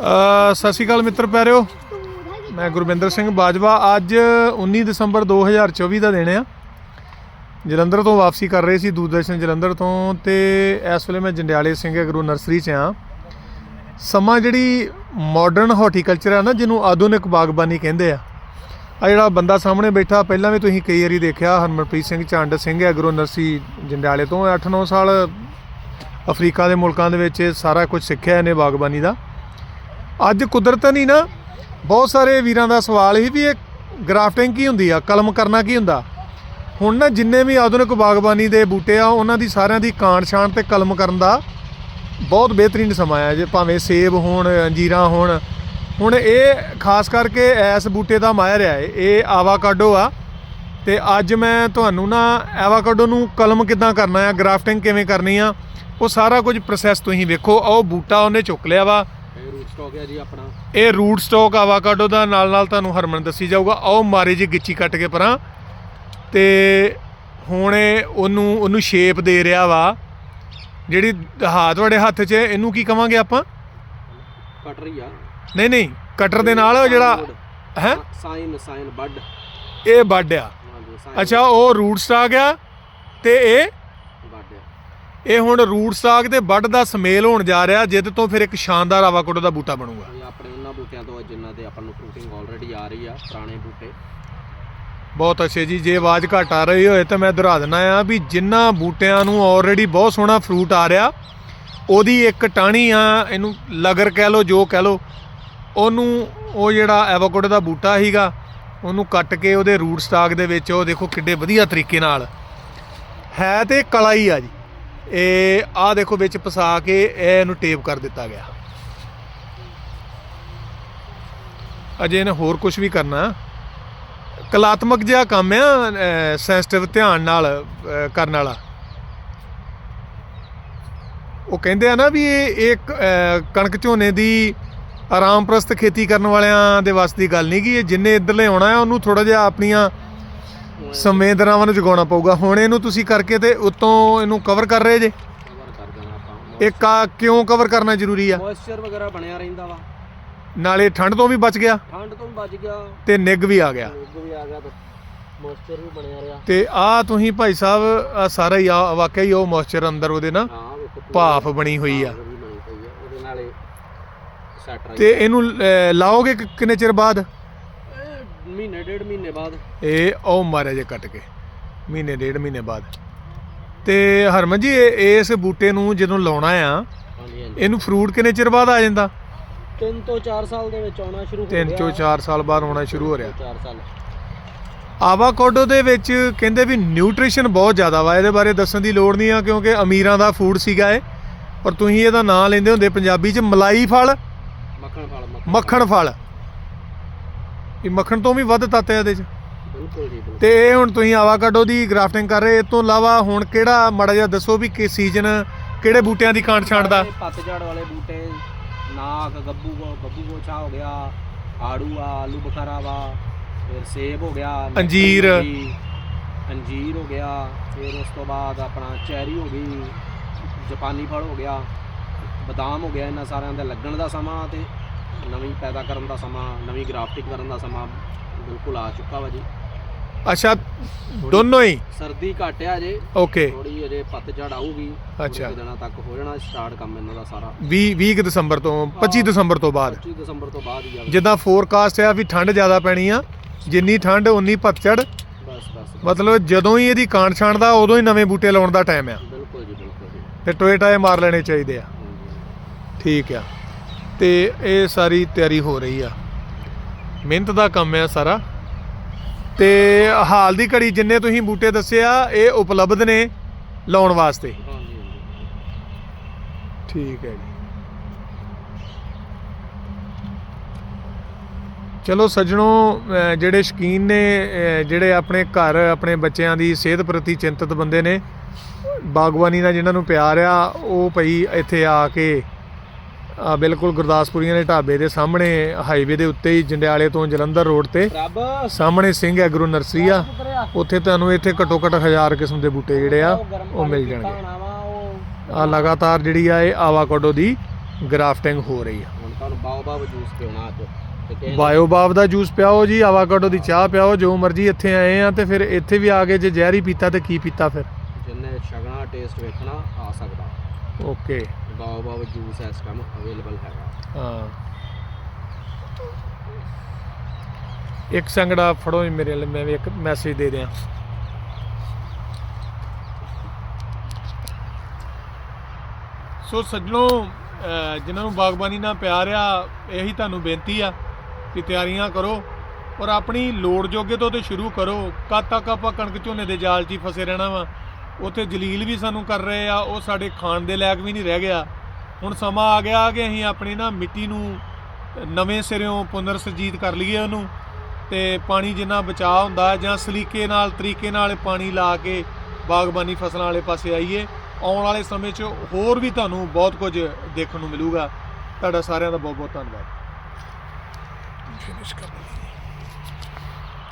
ਅ, ਸਤਿ ਸ਼੍ਰੀ ਅਕਾਲ ਮਿੱਤਰ ਪਿਆਰਿਓ। ਮੈਂ ਗੁਰਵਿੰਦਰ ਸਿੰਘ ਬਾਜਵਾ। ਅੱਜ 19 ਦਸੰਬਰ 2024 ਦਾ ਦਿਨ ਆ। ਜਲੰਧਰ ਤੋਂ ਵਾਪਸੀ ਕਰ ਰਹੇ ਸੀ ਦੂਰਦਰਸ਼ਨ ਜਲੰਧਰ ਤੋਂ ਤੇ ਇਸ ਵੇਲੇ ਮੈਂ ਜੰਡਿਆਲੇ ਸਿੰਘ ਐਗਰੋ ਨਰਸਰੀ 'ਚ ਆ। ਸਮਾਂ ਜਿਹੜੀ ਮਾਡਰਨ ਹਾਰਟੀਕਲਚਰ ਆ ਨਾ ਜਿਹਨੂੰ ਆਧੁਨਿਕ ਬਾਗਬਾਨੀ ਕਹਿੰਦੇ ਆ। ਆ ਜਿਹੜਾ ਬੰਦਾ ਸਾਹਮਣੇ ਬੈਠਾ ਪਹਿਲਾਂ ਵੀ ਤੁਸੀਂ ਕਈ ਵਾਰੀ ਦੇਖਿਆ ਹਰਮਨਪ੍ਰੀਤ ਸਿੰਘ ਚੰਡ ਸਿੰਘ ਐਗਰੋ ਨਰਸਰੀ ਜੰਡਿਆਲੇ ਤੋਂ। 8-9 ਸਾਲ ਅਫਰੀਕਾ ਦੇ ਮੁਲਕਾਂ ਦੇ ਵਿੱਚ ਇਹ ਸਾਰਾ ਕੁਝ ਸਿੱਖਿਆ ਇਹਨੇ ਬਾਗਬਾਨੀ ਦਾ। ਅੱਜ ਕੁਦਰਤ ਨਹੀਂ ਨਾ, ਬਹੁਤ ਸਾਰੇ ਵੀਰਾਂ ਦਾ ਸਵਾਲ ਸੀ ਵੀ ਇਹ ਗ੍ਰਾਫਟਿੰਗ ਕੀ ਹੁੰਦੀ ਆ, ਕਲਮ ਕਰਨਾ ਕੀ ਹੁੰਦਾ? ਹੁਣ ਨਾ ਜਿੰਨੇ ਵੀ ਆਧੁਨਿਕ ਬਾਗਬਾਨੀ ਦੇ ਬੂਟੇ ਆ, ਉਹਨਾਂ ਦੀ ਸਾਰਿਆਂ ਦੀ ਕਾਂਡ ਛਾਣ ਤੇ ਕਲਮ ਕਰਨ ਦਾ ਬਹੁਤ ਬਿਹਤਰੀਨ ਸਮਾਂ ਆ, ਜੇ ਭਾਵੇਂ ਸੇਬ ਹੋਣ, ਅੰਜੀਰਾਂ ਹੋਣ। ਹੁਣ ਇਹ ਖਾਸ ਕਰਕੇ ਐਸ ਬੂਟੇ ਦਾ ਮਾਹਿਰ ਆ, ਇਹ। ਆਵਾਕਾਡੋ ਆ। ਤੇ ਅੱਜ ਮੈਂ ਤੁਹਾਨੂੰ ਨਾ ਐਵਾਕਾਡੋ ਨੂੰ ਕਲਮ ਕਿੱਦਾਂ ਕਰਨਾ ਆ, ਗ੍ਰਾਫਟਿੰਗ ਕਿਵੇਂ ਕਰਨੀ ਆ, ਉਹ ਸਾਰਾ ਕੁਝ ਪ੍ਰੋਸੈਸ ਤੁਸੀਂ ਵੇਖੋ। ਉਹ ਬੂਟਾ ਉਹਨੇ ਚੁੱਕ ਲਿਆ ਵਾ ਸਟਾਕ ਹੈ ਜੀ ਆਪਣਾ। ਇਹ ਰੂਟ ਸਟਾਕ ਆਵਾਕਾਡੋ ਦਾ ਨਾਲ ਨਾਲ ਤੁਹਾਨੂੰ ਹਰਮਨ ਦੱਸੀ ਜਾਊਗਾ। ਆਓ ਮਾਰੇ ਜੀ ਗਿੱਚੀ ਕੱਟ ਕੇ ਪਰਾਂ। ਤੇ ਹੁਣ ਇਹ ਉਹਨੂੰ ਉਹਨੂੰ ਸ਼ੇਪ ਦੇ ਰਿਹਾ ਵਾ। ਜਿਹੜੀ ਹਾਂ ਤੁਹਾਡੇ ਹੱਥ 'ਚ ਇਹਨੂੰ ਕੀ ਕਵਾਂਗੇ ਆਪਾਂ? ਕੱਟ ਰਹੀ ਆ। ਨਹੀਂ ਨਹੀਂ ਕਟਰ ਦੇ ਨਾਲ ਉਹ ਜਿਹੜਾ ਹੈ? ਸਾਈਨ ਸਾਈਨ ਬੱਡ ਇਹ ਵੱਡ ਆ। ਹਾਂਜੀ ਸਾਈਨ ਅੱਛਾ ਉਹ ਰੂਟ ਸਟਾਕ ਆ। ਤੇ ਇਹ ਇਹ ਹੁਣ ਰੂਟ ਸਟਾਕ ਤੇ ਵੱਡ ਦਾ ਸਮੇਲ ਹੋਣ ਜਾ ਰਿਹਾ ਜਿੱਦ ਤੋਂ ਫਿਰ ਇੱਕ ਸ਼ਾਨਦਾਰ ਆਵਾਕਾਡੋ ਦਾ ਬੂਟਾ ਬਣੂਗਾ। ਇਹ ਆਪਣੇ ਉਹਨਾਂ ਬੂਟਿਆਂ ਤੋਂ ਆ ਜਿਨ੍ਹਾਂ ਦੇ ਆਪਾਂ ਨੂੰ ਫਰੂਟਿੰਗ ਆਲਰੇਡੀ ਆ ਰਹੀ ਆ ਪੁਰਾਣੇ ਬੂਟੇ। ਬਹੁਤ ਅੱਛੇ ਜੀ ਜੇ ਆਵਾਜ਼ ਘੱਟ ਆ ਰਹੀ ਹੋਏ ਤਾਂ ਮੈਂ ਦੁਹਰਾ ਦਿੰਦਾ ਆ ਵੀ ਜਿਨ੍ਹਾਂ ਬੂਟਿਆਂ ਨੂੰ ਆਲਰੇਡੀ ਬਹੁਤ ਸੋਹਣਾ ਫਰੂਟ ਆ ਰਿਹਾ ਉਹਦੀ ਇੱਕ ਟਾਹਣੀ ਆ ਇਹਨੂੰ ਲਗਰ ਕਹਿ ਲਓ ਜੋ ਕਹਿ ਲਓ ਉਹਨੂੰ ਉਹ ਜਿਹੜਾ ਐਵੋਕਾਡੋ ਦਾ ਬੂਟਾ ਸੀਗਾ ਉਹਨੂੰ ਕੱਟ ਕੇ ਉਹਦੇ ਰੂਟ ਸਟਾਕ ਦੇ ਵਿੱਚ ਉਹ ਦੇਖੋ ਕਿੱਡੇ ਵਧੀਆ ਤਰੀਕੇ ਨਾਲ। ਹੈ ਤੇ ਕਲਾ ਹੀ ਆ ਜੀ। ਇਹ ਆਹ ਦੇਖੋ ਵਿੱਚ ਫਸਾ ਕੇ ਇਹ ਇਹਨੂੰ ਟੇਪ ਕਰ ਦਿੱਤਾ ਗਿਆ। ਅਜੇ ਇਹਨੇ ਹੋਰ ਕੁਝ ਵੀ ਕਰਨਾ। ਕਲਾਤਮਕ ਜਿਹਾ ਕੰਮ ਆ ਸੈਂਸਿਟਿਵ ਧਿਆਨ ਨਾਲ ਕਰਨ ਵਾਲਾ। ਉਹ ਕਹਿੰਦੇ ਆ ਨਾ ਵੀ ਇਹ ਇੱਕ ਕਣਕ ਝੋਨੇ ਦੀ ਆਰਾਮਪ੍ਰਸਤ ਖੇਤੀ ਕਰਨ ਵਾਲਿਆਂ ਦੇ ਵਾਸਤੇ ਦੀ ਗੱਲ ਨਹੀਂ ਕਿ ਇਹ ਜਿੰਨੇ ਇੱਧਰਲੇ ਆਉਣਾ ਹੈ ਉਹਨੂੰ ਥੋੜਾ ਜਿਹਾ ਆਪਣੀਆਂ ਸੰਵੇਦਨਾਵਾਂ ਨੂੰ ਜਗਾਉਣਾ ਪਊਗਾ। ਹੁਣ ਇਹਨੂੰ ਤੁਸੀਂ ਕਰਕੇ ਤੇ ਉੱਤੋਂ ਇਹਨੂੰ ਕਵਰ ਕਰ ਰਹੇ ਜੇ? ਕਵਰ ਕਰ ਦੇਣਾ ਆਪਾਂ। ਕਿਉਂ ਕਵਰ ਕਰਨਾ ਜ਼ਰੂਰੀ ਆ? ਮੋਇਸਚਰ ਵਗੈਰਾ ਬਣਿਆ ਰਹਿੰਦਾ ਵਾ। ਨਾਲੇ ਠੰਡ ਤੋਂ ਵੀ ਬਚ ਗਿਆ। ਠੰਡ ਤੋਂ ਵੀ ਬਚ ਗਿਆ। ਤੇ ਨਿੱਘ ਵੀ ਆ ਗਿਆ। ਰੋਗ ਵੀ ਆ ਗਿਆ ਤੇ ਮੋਇਸਚਰ ਵੀ ਬਣਿਆ ਰਿਹਾ। ਤੇ ਆ ਤੁਸੀਂ ਭਾਈ ਸਾਹਿਬ ਆਹ ਸਾਰਾ ਹੀ ਆ ਵਾਕਿਆ ਹੀ ਉਹ ਮੋਇਸਚਰ ਅੰਦਰ ਉਹਦੇ ਨਾ ਭਾਫ ਬਣੀ ਹੋਈ ਆ। ਆ। ਉਹਦੇ ਨਾਲ ਤੇ ਇਹਨੂੰ ਲਾਓਗੇ ਕਿੰਨੇ ਚਿਰ ਬਾਅਦ? ਮਹੀਨੇ ਡੇਢ ਮਹੀਨੇ ਬਾਅਦ। ਇਹ ਉਹ ਮਾਰਿਆ ਜੇ ਕੱਟ ਕੇ ਮਹੀਨੇ ਡੇਢ ਮਹੀਨੇ ਬਾਅਦ। ਤੇ ਹਰਮਨ ਜੀ ਇਹ- ਇਸ ਬੂਟੇ ਨੂੰ ਜਦੋਂ ਲਾਉਣਾ ਆ ਹਾਂਜੀ ਹਾਂਜੀ। ਇਹਨੂੰ ਫਰੂਟ ਕਿੰਨੇ ਚਿਰ ਬਾਅਦ ਆ ਜਾਂਦਾ? ਤਿੰਨ ਤੋਂ 4 ਸਾਲ ਦੇ ਵਿੱਚ ਆਉਣਾ ਸ਼ੁਰੂ ਹੋ ਗਿਆ। ਤਿੰਨ ਚੋਂ 4 ਸਾਲ ਬਾਅਦ ਆਉਣਾ ਸ਼ੁਰੂ ਹੋ ਰਿਹਾ। 4 ਸਾਲ। ਆਵਾਕਾਡੋ ਦੇ ਵਿੱਚ ਕਹਿੰਦੇ ਵੀ ਨਿਊਟ੍ਰੀਸ਼ਨ ਬਹੁਤ ਜ਼ਿਆਦਾ ਵਾ ਇਹਦੇ ਬਾਰੇ ਦੱਸਣ ਦੀ ਲੋੜ ਨਹੀਂ ਆ ਕਿਉਂਕਿ ਅਮੀਰਾਂ ਦਾ ਫੂਡ ਸੀਗਾ ਇਹ। ਔਰ ਤੁਸੀਂ ਇਹਦਾ ਨਾਂ ਲੈਂਦੇ ਹੁੰਦੇ ਪੰਜਾਬੀ 'ਚ ਮਲਾਈ ਫਲ ਮੱਖਣ ਫਲ ਮੱਖਣ ਫਲ। ਇਹ ਮੱਖਣ ਤੋਂ ਵੀ ਵੱਧ ਤੱਤ ਹੈ ਇਹਦੇ 'ਚ। ਬਿਲਕੁਲ ਜੀ ਬਿਲਕੁਲ। ਤੇ ਇਹ ਹੁਣ ਤੁਸੀਂ ਆਵਾਕਾਡੋ ਦੀ ਗ੍ਰਾਫਟਿੰਗ ਕਰ ਰਹੇ ਇਹ ਤੋਂ ਇਲਾਵਾ ਹੁਣ ਕਿਹੜਾ ਮਾੜਾ ਜਿਹਾ ਦੱਸੋ ਵੀ ਕਿ ਸੀਜ਼ਨ ਕਿਹੜੇ ਬੂਟਿਆਂ ਦੀ ਕਾਂਡ ਛਾਂਟਦਾ ਇਹ ਪੱਤਝੜ ਵਾਲੇ ਬੂਟੇ ਨਾਕ ਗੱਬੂ ਗੋ ਗੱਬੂ ਗੋਛਾ ਹੋ ਗਿਆ ਆੜੂ ਆ ਆਲੂ ਬੁਖਾਰਾ ਵਾ ਫਿਰ ਸੇਬ ਹੋ ਗਿਆ ਅੰਜੀਰ। ਅੰਜੀਰ ਹੋ ਗਿਆ ਫਿਰ ਉਸ ਤੋਂ ਬਾਅਦ ਆਪਣਾ ਚੈਰੀ ਹੋ ਗਈ ਜਾਪਾਨੀ ਫਲ ਹੋ ਗਿਆ ਬਦਾਮ ਹੋ ਗਿਆ ਇਹਨਾਂ ਸਾਰਿਆਂ ਦੇ ਲੱਗਣ ਦਾ ਸਮਾਂ ਤੇ ਨਵੀਂ ਪੈਦਾ ਕਰਨ ਦਾ ਸਮਾਂ ਨਵੀਂ ਗ੍ਰਾਫਟਿੰਗ ਕਰਨ ਦਾ ਸਮਾਂ ਬਿਲਕੁਲ ਆ ਚੁੱਕਾ ਵਾ ਜੀ। ਅੱਛਾ ਦੋਨੋਂ ਹੀ? ਸਰਦੀ ਘੱਟ ਆ ਜੇ। ਓਕੇ। ਥੋੜੀ ਅਜੇ ਪੱਤਝੜ ਆਊਗੀ। ਅੱਛਾ। ਦਿਨਾਂ ਤੱਕ ਹੋ ਜਾਣਾ ਸਟਾਰਟ ਕੰਮ ਇਹਨਾਂ ਦਾ ਸਾਰਾ। 20 20 ਦਸੰਬਰ ਤੋਂ 25 ਦਸੰਬਰ ਤੋਂ ਬਾਅਦ? 25 ਦਸੰਬਰ ਤੋਂ ਬਾਅਦ ਹੀ ਆ। ਜਿੱਦਾਂ ਫੋਰਕਾਸਟ ਆ ਵੀ ਠੰਡ ਜ਼ਿਆਦਾ ਪੈਣੀ ਆ ਜਿੰਨੀ ਠੰਡ ਉਨੀ ਪਤਝੜ ਬਸ ਬਸ। ਮਤਲਬ ਜਦੋਂ ਹੀ ਇਹਦੀ ਕਾਂਡ ਛਾਂਟਦਾ ਉਦੋਂ ਹੀ ਨਵੇਂ ਬੂਟੇ ਲਾਉਣ ਦਾ ਟਾਈਮ ਆ। ਬਿਲਕੁਲ ਜੀ ਬਿਲਕੁਲ ਜੀ। ਤੇ ਟੋਏ ਟਾਏ ਮਾਰ ਲੈਣੇ ਚਾਹੀਦੇ ਆ। ਠੀਕ ਆ। ਤੇ ਇਹ ਸਾਰੀ ਤਿਆਰੀ ਹੋ ਰਹੀ ਆ। ਮਿਹਨਤ ਦਾ ਕੰਮ ਆ ਸਾਰਾ। ਤੇ ਹਾਲ ਦੀ ਘੜੀ ਜਿੰਨੇ ਤੁਸੀਂ ਬੂਟੇ ਦੱਸੇ ਆ, ਇਹ ਉਪਲਬਧ ਨੇ ਲਾਉਣ ਵਾਸਤੇ। ਠੀਕ ਹੈ ਜੀ। ਚਲੋ ਸੱਜਣੋ ਜਿਹੜੇ ਸ਼ਕੀਨ ਨੇ ਜਿਹੜੇ ਆਪਣੇ ਘਰ, ਆਪਣੇ ਬੱਚਿਆਂ ਦੀ ਸਿਹਤ ਪ੍ਰਤੀ ਚਿੰਤਤ ਬੰਦੇ ਨੇ, ਬਾਗਬਾਨੀ ਦਾ ਜਿਨ੍ਹਾਂ ਨੂੰ ਪਿਆਰ ਆ, ਉਹ ਭਈ ਇੱਥੇ ਆ ਕੇ ਬਿਲਕੁਲ ਗੁਰਦਾਸਪੁਰੀਆਂ ਦੇ ਢਾਬੇ ਦੇ ਸਾਹਮਣੇ ਹਾਈਵੇ ਦੇ ਉੱਤੇ ਹੀ ਜੰਡਿਆਲੇ ਤੋਂ ਜਲੰਧਰ ਰੋਡ ਤੇ। ਸਾਹਮਣੇ ਸਿੰਘ ਐਗਰੋ ਨਰਸਰੀ ਆ ਉੱਥੇ ਤੁਹਾਨੂੰ ਇੱਥੇ ਘੱਟੋ ਘੱਟ ਹਜ਼ਾਰ ਕਿਸਮ ਦੇ ਬੂਟੇ ਜਿਹੜੇ ਆ ਉਹ ਮਿਲ ਜਾਣਗੇ। ਆ ਲਗਾਤਾਰ ਜਿਹੜੀ ਆ ਇਹ ਆਵਾਕਾਡੋ ਦੀ ਗ੍ਰਾਫਟਿੰਗ ਹੋ ਰਹੀ ਆ। ਹੁਣ ਤੁਹਾਨੂੰ ਬਾਓਬਾਬ ਜੂਸ ਪਿਉਣਾ ਅੱਜ। ਤੇ ਕਿਸੇ ਨੇ- ਬਾਇਓਬਾਬ ਦਾ ਜੂਸ ਪਿਆਓ ਜੀ ਆਵਾਕਾਡੋ ਦੀ ਚਾਹ ਪਿਆਓ ਜੋ ਮਰਜ਼ੀ ਇੱਥੇ ਆਏ ਆ ਤੇ ਫਿਰ ਇੱਥੇ ਵੀ ਆ ਕੇ ਜੇ ਜ਼ਹਿਰ ਪੀਤਾ ਤੇ ਕੀ ਪੀਤਾ ਫਿਰ? ਜਿਹਨੇ ਛਕਣਾ ਟੇਸਟ ਵੇਖਣਾ ਆ ਸਕਦਾ। ਓਕੇ। ਬਾਓਬਾਬ ਜੂਸ ਇਸ ਟਾਈਮ ਅਵੇਲੇਬਲ ਹੈਗਾ। ਹਾਂ। ਇੱਕ ਸੰਗੜਾ ਫੜੋ ਜੀ ਮੇਰੇ ਲਈ ਮੈਂ ਵੀ ਇੱਕ ਮੈਸੇਜ ਦੇ ਦਿਆਂ ਸੋ ਸੱਜਣੋ ਜਿਨ੍ਹਾਂ ਨੂੰ ਬਾਗਬਾਨੀ ਨਾਲ ਪਿਆਰ ਆ ਇਹੀ ਤੁਹਾਨੂੰ ਬੇਨਤੀ ਆ ਕਿ ਤਿਆਰੀਆਂ ਕਰੋ ਔਰ ਆਪਣੀ ਲੋੜ ਜੋਗੇ ਤੋਂ ਤੇ ਸ਼ੁਰੂ ਕਰੋ। ਕਦ ਤੱਕ ਆਪਾਂ ਕਣਕ ਝੋਨੇ ਦੇ ਜਾਲ 'ਚ ਹੀ ਫਸੇ ਰਹਿਣਾ ਵਾ ਉੱਥੇ ਜਲੀਲ ਵੀ ਸਾਨੂੰ ਕਰ ਰਹੇ ਆ, ਉਹ ਸਾਡੇ ਖਾਣ ਦੇ ਲਾਇਕ ਵੀ ਨਹੀਂ ਰਹਿ ਗਿਆ। ਹੁਣ ਸਮਾਂ ਆ ਗਿਆ ਕਿ ਅਸੀਂ ਆਪਣੀ ਨਾ ਮਿੱਟੀ ਨੂੰ ਨਵੇਂ ਸਿਰਿਓਂ ਪੁਨਰ ਸਰਜੀਤ ਕਰ ਲਈਏ ਉਹਨੂੰ ਤੇ ਪਾਣੀ ਜਿੰਨਾ ਬਚਾਅ ਹੁੰਦਾ ਜਾਂ ਸਲੀਕੇ ਨਾਲ, ਤਰੀਕੇ ਨਾਲ ਪਾਣੀ ਲਾ ਕੇ ਬਾਗਬਾਨੀ ਫਸਲਾਂ ਵਾਲੇ ਪਾਸੇ ਆਈਏ, ਆਉਣ ਵਾਲੇ ਸਮੇਂ 'ਚ ਹੋਰ ਵੀ ਤੁਹਾਨੂੰ ਬਹੁਤ ਕੁਝ ਦੇਖਣ ਨੂੰ ਮਿਲੂਗਾ। ਤੁਹਾਡਾ ਸਾਰਿਆਂ ਦਾ ਬਹੁਤ ਬਹੁਤ ਧੰਨਵਾਦ